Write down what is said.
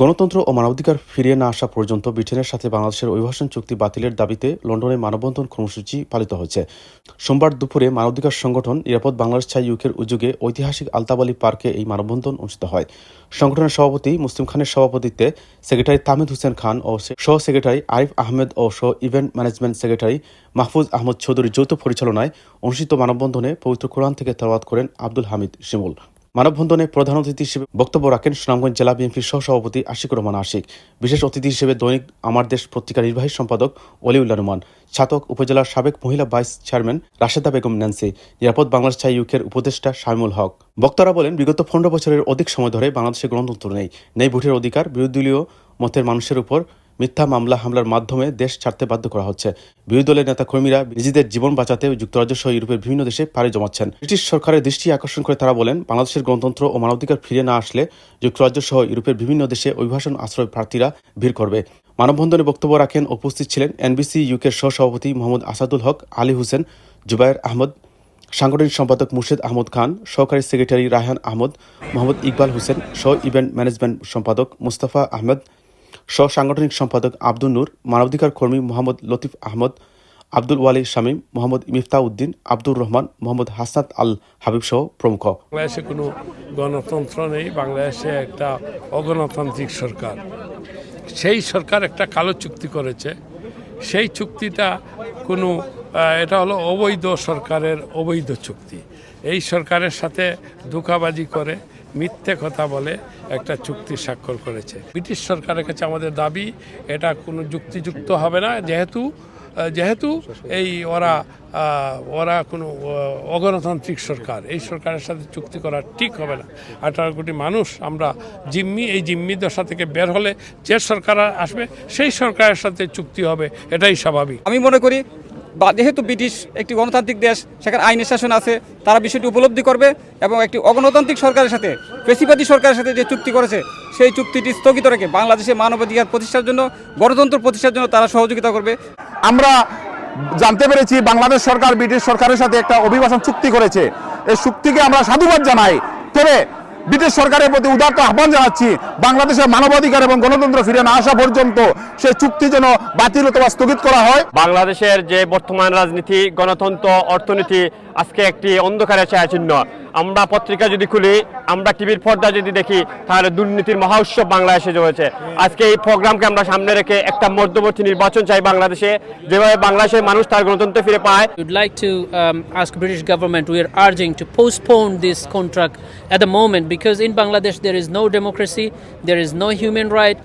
গণতন্ত্র ও মানবাধিকার ফিরিয়ে না আসা পর্যন্ত ব্রিটেনের সাথে বাংলাদেশের অভিবাসন চুক্তি বাতিলের দাবিতে লন্ডনে মানববন্ধন কর্মসূচি পালিত হয়েছে। সোমবার দুপুরে মানবাধিকার সংগঠন নিরাপদ বাংলাদেশ ছাই ইউকের উদ্যোগে ঐতিহাসিক আলতাবালি পার্কে এই মানববন্ধন অনুষ্ঠিত হয়। সংগঠনের সভাপতি মুসলিম খানের সভাপতিত্বে সেক্রেটারি তামিদ হোসেন খান ও সহ সেক্রেটারি আরিফ আহমেদ ও সহ event management secretary Mahfuz Ahmad চৌধুরীর যৌথ পরিচালনায় অনুষ্ঠিত মানববন্ধনে পবিত্র কোরআন থেকে তেলাওয়াত করেন আব্দুল হামিদ শিমুল। মানববন্ধনে প্রধান অতিথি হিসেবে বক্তব্য রাখেন সুনামগঞ্জ জেলা বিএনপির সহসভাপতি আশিকুর রহমান আশিক। বিশেষ অতিথি হিসেবে দৈনিক আমার দেশ পত্রিকার নির্বাহী সম্পাদক অলিউল্লা রহমান, ছাতক উপজেলার সাবেক মহিলা vice chairman Rasheda Begum Nancy, নিরাপদ বাংলাদেশ ছাই ইউকের উপদেষ্টা শামিমুল হক। বক্তারা বলেন, বিগত পনেরো বছরের অধিক সময় ধরে বাংলাদেশে গণতন্ত্র নেই। নেই ভোটের অধিকার, বিরোধী দলীয় মতের মানুষের উপর মিথ্যা মামলা হামলার মাধ্যমে দেশ ছাড়তে বাধ্য করা হচ্ছে। বিরোধী দলের নেতা কর্মীরা নিজেদের জীবন বাঁচাতে যুক্তরাজ্য সহ ইউরোপের বিভিন্ন দেশে পাড়ি জমাচ্ছেন। ব্রিটিশ সরকারের দৃষ্টি আকর্ষণ করে তারা বলেন, বাংলাদেশের গণতন্ত্র ও মানবাধিকার ফিরে না আসলে যুক্তরাজ্য সহ ইউরোপের বিভিন্ন দেশে অভিবাসন আশ্রয় প্রার্থীরা ভিড় করবে। মানববন্ধনে বক্তব্য রাখেন উপস্থিত ছিলেন এনবিসি ইউকের সহসভাপতি মোহাম্মদ আসাদুল হক, আলী হোসেন, জুবায়ের আহমদ, সাংগঠনিক সম্পাদক মুর্শেদ আহমদ খান, সহকারী সেক্রেটারি রায়হান আহমদ, মোহাম্মদ ইকবাল হোসেন, সহ ইভেন্ট ম্যানেজমেন্ট সম্পাদক মুস্তাফা আহমেদ সহ সাংগঠনিক সম্পাদক আব্দুল নূর, মানবাধিকার কর্মী মোহাম্মদ লতিফ আহমদ, আব্দুল ওয়ালি শামীম, মোহাম্মদ মিফতা উদ্দিন আব্দুর রহমান, মোহাম্মদ হাসনাত আল হাবিব সহ প্রমুখ। বাংলাদেশে কোনো গণতন্ত্র নেই, বাংলাদেশে একটা অগণতান্ত্রিক সরকার। সেই সরকার একটা কালো চুক্তি করেছে। সেই চুক্তিটা কোনো এটা হলো অবৈধ সরকারের অবৈধ চুক্তি। এই সরকারের সাথে ধোকাবাজি করে মিথ্যে কথা বলে একটা চুক্তি স্বাক্ষর করেছে। ব্রিটিশ সরকারের কাছে আমাদের দাবি, এটা কোনো যুক্তিযুক্ত হবে না। যেহেতু যেহেতু এই ওরা ওরা কোনো অগণতান্ত্রিক সরকার, এই সরকারের সাথে চুক্তি করা ঠিক হবে না। আঠারো কোটি মানুষ, আমরা জিম্মি, এই জিম্মি দশা থেকে বের হলে যে সরকার আসবে, সেই সরকারের সাথে চুক্তি হবে, এটাই স্বাভাবিক। আমি মনে করি বা যেহেতু ব্রিটিশ একটি গণতান্ত্রিক দেশ, সেখানে আইনের শাসন আছে, তারা বিষয়টি উপলব্ধি করবে এবং একটি অগণতান্ত্রিক সরকারের সাথে পেশিবাদী সরকারের সাথে যে চুক্তি করেছে, সেই চুক্তিটি স্থগিত রেখে বাংলাদেশে মানবাধিকার প্রতিষ্ঠার জন্য, গণতন্ত্র প্রতিষ্ঠার জন্য তারা সহযোগিতা করবে। আমরা জানতে পেরেছি বাংলাদেশ সরকার ব্রিটিশ সরকারের সাথে একটা অভিবাসন চুক্তি করেছে। এই চুক্তিকে আমরা সাধুবাদ জানাই। তবে ব্রিটিশ সরকারের প্রতি উদারত আহ্বান জানাচ্ছি। বাংলাদেশের মানবাধিকার এবং গণতন্ত্র ফিরে না আসা পর্যন্ত সেই চুক্তি যেন বাতিল অথবা স্থগিত করা হয়। বাংলাদেশের যে বর্তমান রাজনীতি গণতন্ত্র অর্থনীতি আজকে একটি অন্ধকারে ছায়াচিহ্ন। আমরা পত্রিকা যদি খুলি আমরা টিভির পর্দা যদি দেখি তাহলে দুর্নীতির মহা উৎসব বাংলাদেশে রয়েছে আজকে এই প্রোগ্রামকে আমরা সামনে রেখে একটা মধ্যবর্তী নির্বাচন চাই বাংলাদেশে। যেভাবে বাংলাদেশের মানুষ তার গণতন্ত্র ফিরে পায়। We'd like to um, ask British government, we are urging to postpone this contract at the moment because in Bangladesh there is no democracy, there is no human right.